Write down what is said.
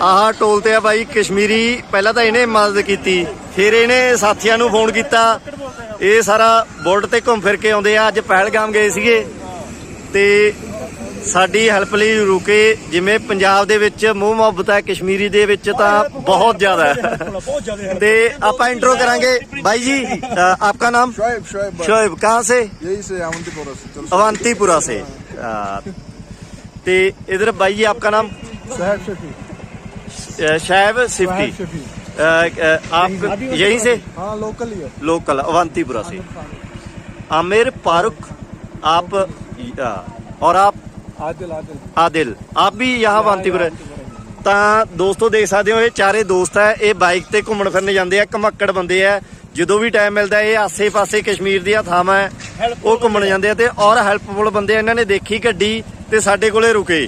ਆਹ ਟੋਲ ਤੇ ਆ ਬਾਈ ਕਸ਼ਮੀਰੀ ਪਹਿਲਾਂ ਤਾਂ ਇਹਨੇ ਮਦਦ ਕੀਤੀ ਫਿਰ ਇਹਨੇ ਸਾਥੀਆਂ ਨੂੰ ਫੋਨ ਕੀਤਾ। ਇਹ ਸਾਰਾ ਬੋਰਡ ਤੇ ਘੁੰਮ ਫਿਰ ਕੇ ਆਉਂਦੇ ਆ ਅੱਜ ਪਹਿਲਗਾਮ ਗਏ ਸੀਗੇ। ਤੇ ਸਾਡੀ ਹੈਲਪ ਲਈ ਰੁਕੇ ਜਿਵੇਂ ਪੰਜਾਬ ਦੇ ਵਿੱਚ ਮੋਹ ਮੁਹੱਬਤ ਹੈ ਕਸ਼ਮੀਰੀ ਦੇ ਵਿੱਚ ਤਾਂ ਬਹੁਤ ਜ਼ਿਆਦਾ ਹੈ। ਤੇ ਆਪਾਂ ਇੰਟਰੋ ਕਰਾਂਗੇ। ਬਾਈ ਜੀ ਆਪਕਾ ਨਾਮ? ਸ਼ੋਇਬ ਸ਼ੋਇਬ ਕਹਾਂ ਸੇ? ਯਹੀ ਸੇ ਅਵੰਤੀਪੁਰਾ ਸੇ ਤੇ ਇਧਰ ਬਾਈ ਜੀ ਆਪਕਾ ਨਾਮ? नाम शोएब शफी अ, शैब सिफ्टी शफी अ, अ, आप यहीं से हाँ लोकल ही है लोकल अवंतीपुरा से आमिर फारूक आप अ, और आप आदिल आदिल ਆਦਿਲ ਆਪ ਵੀ ਯਹਾਂ ਅਵੰਤੀਪੁਰ ਤਾਂ ਦੋਸਤੋ ਦੇਖ ਸਕਦੇ ਹੋ ਇਹ ਚਾਰੇ ਦੋਸਤ ਹੈ ਇਹ ਬਾਈਕ ਤੇ ਘੁੰਮਣ ਫਿਰਨ ਜਾਂਦੇ ਆ ਘਮੱਕੜ ਬੰਦੇ ਆ ਜਦੋਂ ਵੀ ਟਾਈਮ ਮਿਲਦਾ ਇਹ ਆਸੇ-ਪਾਸੇ ਕਸ਼ਮੀਰ ਦੀਆਂ ਥਾਵਾਂ ਹੈ ਉਹ ਘੁੰਮਣ ਜਾਂਦੇ ਆ ਤੇ ਔਰ ਹੈਲਪਫੁਲ ਬੰਦੇ ਆ ਇਹਨਾਂ ਨੇ ਦੇਖੀ ਗੱਡੀ ਤੇ ਸਾਡੇ ਕੋਲੇ ਰੁਕੇ